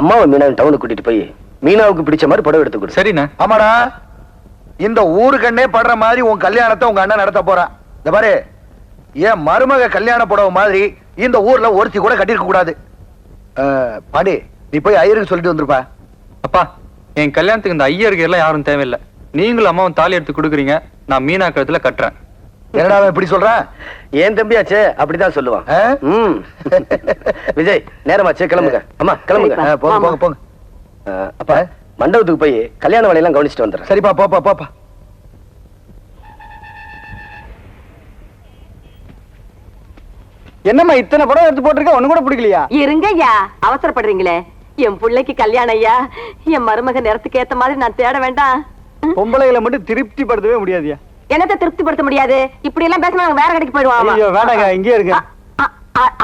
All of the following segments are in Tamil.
அம்மாவை மீனாவை டவுனுக்கு கூட்டிட்டு போய் மீனாவுக்கு பிடிச்ச மாதிரி புடவை எடுத்து கொடு. சரிண்ணே. ஆமாடா. இந்த ஊருக்கண்ணே படுற மாதிரி உன் கல்யாணத்தை உங்க அண்ணன் நடத்த போறான் இந்த பாரு என் மருமக கல்யாண புடவை மாதிரி இந்த ஊர்ல ஒருத்தி கூட கட்டிருக்க கூடாது. பாண்டி நீ போய் ஐயருக்கு சொல்லிட்டு வந்துருப்பா. அப்பா என் கல்யாணத்துக்கு இந்த ஐயருக்கு எல்லாம் யாரும் தேவையில்லை. நீங்களும் அம்மாவும் தாலி எடுத்து கொடுக்குறீங்க. நான் மீனா கழுத்துல கட்டுறேன். என்னடா அவன் இப்படி சொல்றான் ஏன் தம்பியாச்சே? அப்படிதான் சொல்லுவான். விஜய் நேரமாச்சு கிளம்புங்க. அம்மா கிளம்புங்க. போங்க போங்க போங்க. அப்பா மண்டபத்துக்கு போய் கல்யாண வேலையெல்லாம் கவனிச்சுட்டு வந்துடுறேன். சரிப்பா போப்பா போப்பா என்னம்மா இத்தனை படம் எடுத்து போட்டிருக்க? ஒண்ணு கூட பிடிக்கலையா? இருங்க ஐயா அவசரப்படுறீங்களே. என் பிள்ளைக்கு கல்யாணம் ஐயா. என் மருமக நேரத்துக்கு ஏத்த மாதிரி நான் தேட வேண்டாம். பொம்பளைகளை மட்டும் திருப்தி படுத்தவே முடியாதுயா என்னத்தை திருப்திப்படுத்த முடியாது? இப்படி எல்லாம் பேசினா நாங்க வேற கடைக்கு போயிடுவோம். ஐயோ வேண்டாங்க இங்கே இருங்க.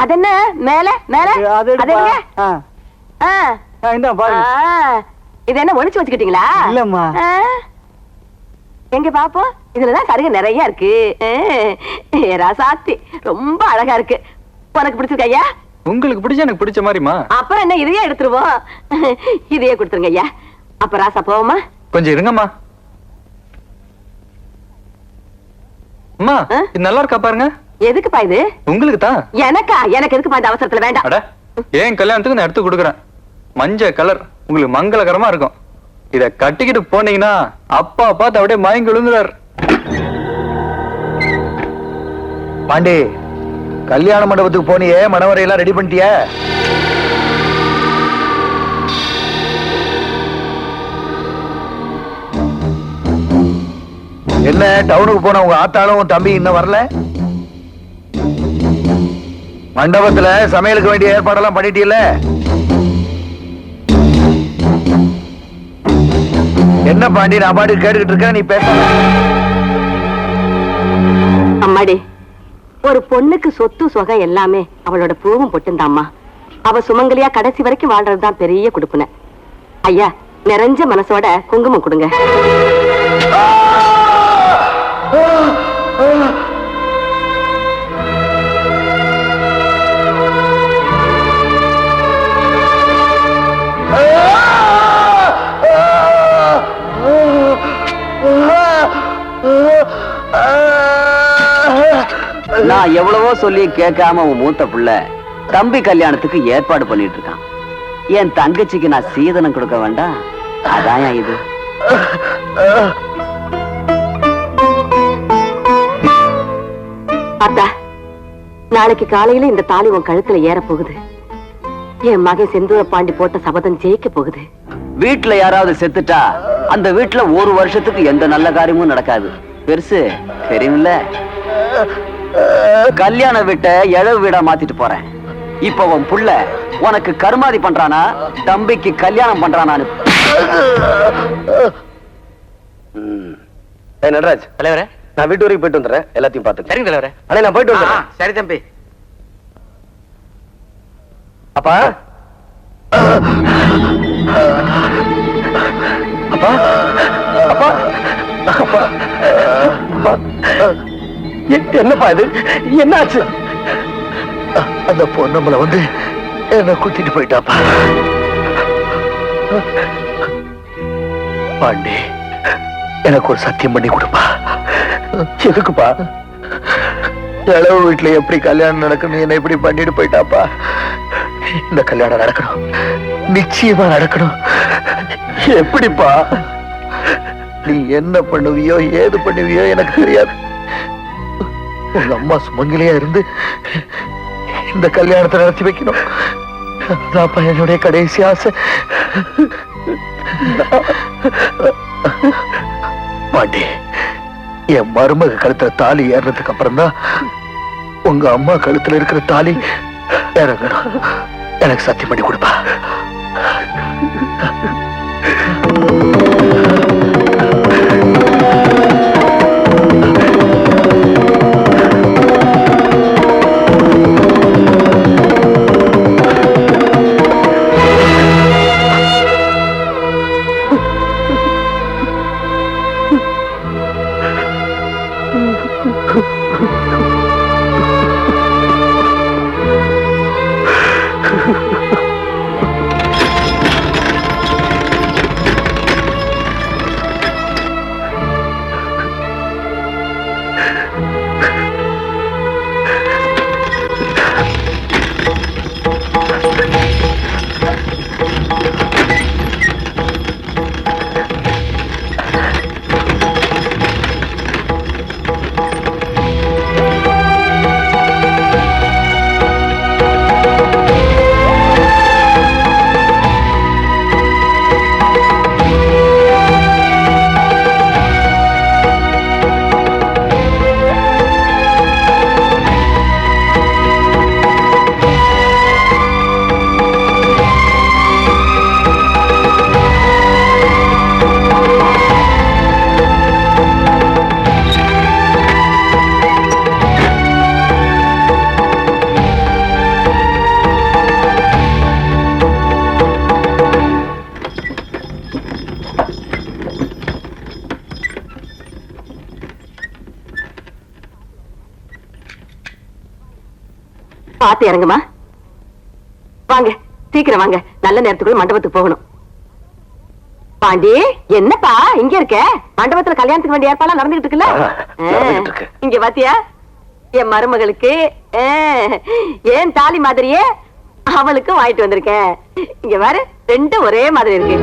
அது என்ன மேல மேல. அது ஆ. இது என்ன ஒளிச்சு வச்சுக்கிட்டீங்களா? இல்லம்மா. எங்க பாப்போம் இதுலதான் கருக நிறைய இருக்கு. ராசாத்தி ரொம்ப அழகா இருக்கு. உனக்கு பிடிச்சிருக்க ஐயா? உங்களுக்கு பிடிச்ச எனக்கு பிடிச்ச மாதிரிமா அப்புறம் என்ன இதையே எடுத்துருவோம். இதையே கொடுத்துருங்க ஐயா. அப்ப ராசா போவோமா? கொஞ்சம் இருங்கம்மா. அம்மா? இது நல்லா இருக்கா பாருங்க. எதுக்குப்பா இது? உங்களுக்கு தான் எனக்கா? எனக்கு எதுக்குப்பா இந்த அவசரத்துல வேண்டாம். அட ஏன் கல்யாணத்துக்கு நான் எடுத்து கொடுக்குறேன். மஞ்சள் கலர் உங்களுக்கு மங்களகரமா இருக்கும். இத கட்டிக்கிட்டு போனீங்கன்னா அப்பா பார்த்து அப்படியே மயங்கி விழுந்துறாரு பாண்டி கல்யாண மண்டபத்துக்கு போனியே மணவரையெல்லாம் ரெடி பண்ணிட்டியா? என்ன டவுனுக்கு போன உங்க ஆத்தாளும் உன் தம்பி இன்னும் வரல? மண்டபத்துல சமையலுக்கு வேண்டிய ஏற்பாடெல்லாம் பண்ணிட்டீல்ல? என்ன பாண்டி நான் பாட்டு கேட்டுக்கிட்டு இருக்கேன் நீ பேச. அம்மாடி ஒரு பொண்ணுக்கு சொத்து சுகம் எல்லாமே அவளோட பூவும் பொட்டுந்தாம்மா. அவ சுமங்கலியா கடைசி வரைக்கும் வாழ்றதுதான் பெரிய குடுப்புன ஐயா நிறைஞ்ச மனசோட குங்குமம் கொடுங்க. நான் எவ்வளவோ சொல்லி கேட்காம உன் மூத்த புள்ள தம்பி கல்யாணத்துக்கு ஏற்பாடு பண்ணிட்டு இருக்கான். என் தங்கச்சிக்கு நான் சீதனம் கொடுக்க வேண்டாம். அதான் இது. அத்தா நாளைக்கு காலையில இந்த தாலி உன் கழுத்துல ஏற போகுது. என் மகன் செந்தூர பாண்டி போட்ட சபதம் ஜெயிக்க போகுது. வீட்டுல யாராவது செத்துட்டா அந்த வீட்டுல ஒரு வருஷத்துக்கு எந்த நல்ல காரியமும் நடக்காது. பெருசு தெரியுமில்ல? கல்யாண வீட்டை எழவு வீடா மாத்திட்டு போறேன். இப்ப உன் புள்ள உனக்கு கருமாதி பண்றானா தம்பிக்கு கல்யாணம் பண்றானான்னு. நடராஜ். தலைவரே. நான் வீட்டு வரைக்கும் போயிட்டு வந்துடுறேன். எல்லாத்தையும் பாத்துக்க சரிங்க தலைவரே. அண்ணே நான் போயிட்டு வந்துடுறேன். சரி தம்பி. அப்பா? அப்பா? அப்பா? என்னப்பா இது? என்னாச்சு? அந்த பொண்ணம்பளை வந்து என்ன குத்திட்டு போயிட்டாப்பா. பாண்டி எனக்கு ஒரு சத்தியம் பண்ணி கொடுப்பா. எதுக்குப்பா? இளவு வீட்டுல எப்படி கல்யாணம் நடக்கணும்? என்ன இப்படி பண்ணிட்டு போயிட்டாப்பா? இந்த கல்யாணம் நடக்கணும். நிச்சயமா நடக்கணும். எப்படிப்பா? நீ என்ன பண்ணுவியோ ஏது பண்ணுவியோ எனக்கு தெரியாது. உங்க அம்மா சுமங்கலியா இருந்து இந்த கல்யாணத்தை நடத்தி வைக்கணும். அதான்ப்பா என்னுடைய கடைசி ஆசை. பாண்டி என் மருமக கழுத்துல தாலி ஏறினதுக்கு அப்புறம் தான் உங்க அம்மா கழுத்துல இருக்கிற தாலி இறங்கணும் எனக்கு சத்தியம் பண்ணி கொடுப்பா. பாத்து இறங்குமா? வாங்க சீக்கிரம் வாங்க. நல்ல நேரத்துக்குள்ள மண்டபத்துக்கு போகணும். பாண்டி என்னப்பா இங்க இருக்க? மண்டபத்துல கல்யாணத்துக்கு வேண்டிய ஏற்பாடு நடந்துகிட்டு இருக்குல்ல? இங்க பாத்தியா? என் மருமகளுக்கு ஏன் தாலி மாதிரியே அவளுக்கு வாங்கிட்டு வந்திருக்கேன். இங்க பாரு ரெண்டும் ஒரே மாதிரி இருக்கு.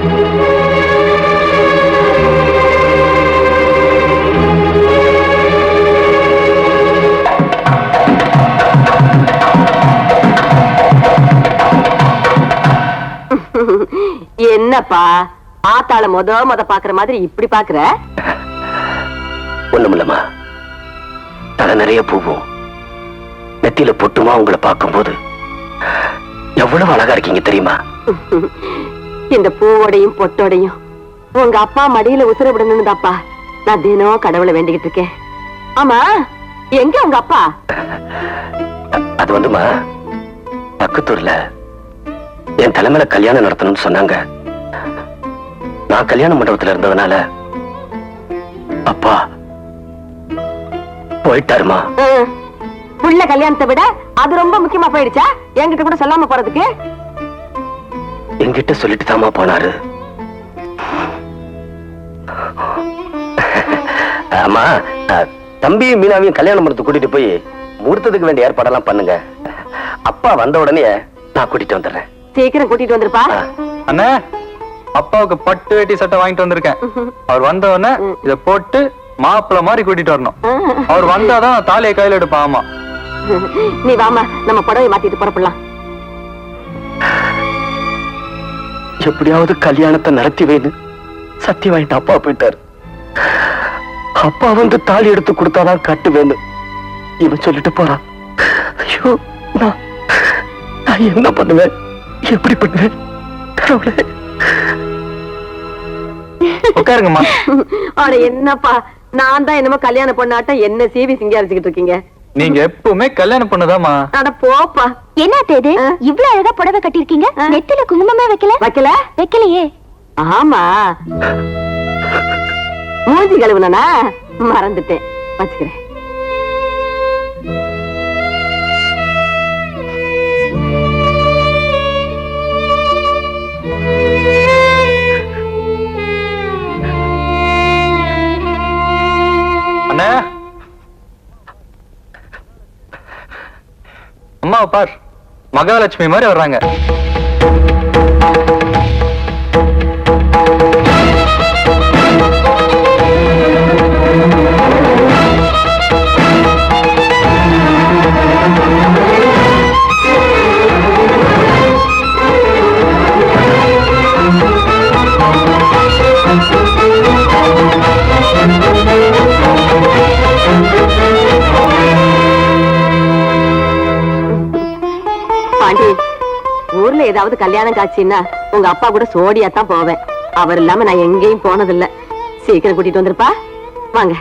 என்னப்பா? ஆத்தாள மொத மொத பாக்குற மாதிரி இப்படி பாக்குற? ஒண்ணுமில்லம்மா. தலை நிறைய பூவும். நெத்தியில பொட்டுமா உங்களை பார்க்கும்போது எவ்வளவு அழகா இருக்கீங்க தெரியுமா? இந்த பூவோடையும் பொட்டோடையும் உங்க அப்பா மடியில உசுர விடணும்னு தாப்பா நான் தினம் கடவுளை வேண்டிக்கிட்டு இருக்கேன். ஆமா எங்க உங்க அப்பா? அது வந்துமா? பக்கத்தூர்ல என் தலைமையில கல்யாணம் நடத்தணும்னு சொன்னாங்க. நான் கல்யாண மண்டபத்துல இருந்ததுனால அப்பா போயிட்டாருமா. புள்ள கல்யாணத்தை விட அது ரொம்ப முக்கியமா போயிடுச்சா? என்கிட்ட கூட சொல்லாம போறதுக்கு? என்கிட்ட சொல்லிட்டு தாமா போனாரு ஆமா தம்பியும் மீனாவையும் கல்யாணம் பண்ணத்து கூட்டிட்டு போய் முகூர்த்தத்துக்கு வேண்டிய ஏற்பாடெல்லாம் பண்ணுங்க. அப்பா வந்த உடனே நான் கூட்டிட்டு வந்துடுறேன். சீக்கிரம் கூட்டிட்டு வந்துருப்பா. அண்ணே அப்பாவுக்கு பட்டு வேட்டி சட்டை வாங்கிட்டு வந்திருக்கேன். அவர் வந்த உடனே இத போட்டு மாப்பிள்ளை மாதிரி கூட்டிட்டு வரணும். அவர் வந்தாதான் தாலியை கையில எடுப்பான் ஆமா. நீ வாமா நம்ம புடவை மாத்திட்டு புறப்படலாம். எப்படியாவது கல்யாணத்தை நடத்தி வைன்னு சத்தியம் வாங்கிட்டு அப்பா போயிட்டாரு. அப்பா வந்து தாலி எடுத்து கொடுத்தாதான் கட்டுவேன்னு இவன் சொல்லிட்டு போறான். ஐயோ நான் நான் என்ன பண்ணுவேன்? எப்படி பண்ணுவேன் கடவுளே? உட்காருங்கம்மா. அட என்னப்பா? நான் தான் என்னமோ கல்யாணம் பொண்ணாட்டம் என்ன சீவி சிங்காரிச்சுக்கிட்டு இருக்கீங்க? நீங்க எப்பவுமே கல்யாணம் பண்ணதாமா அட போப்பா. என்ன இது? ஆ? இவ்ளோ அழகா புடவை கட்டிருக்கீங்க. நெத்தில குங்குமமே வைக்கல. வைக்கல? வைக்கலையே. ஆமா. மூஞ்சி கழுவுனா மறந்துட்டேன். வச்சுக்கிறேன். அம்மாவை பார். மகாலட்சுமி மாதிரி வர்றாங்க. ஏதாவது கல்யாணம் காட்சின்னா உங்க அப்பா கூட சோடியா தான் போவேன். அவர் இல்லாம நான் எங்கேயும் போனதில்லை. சீக்கிரம் கூட்டிட்டு வந்திருப்பா. வாங்க.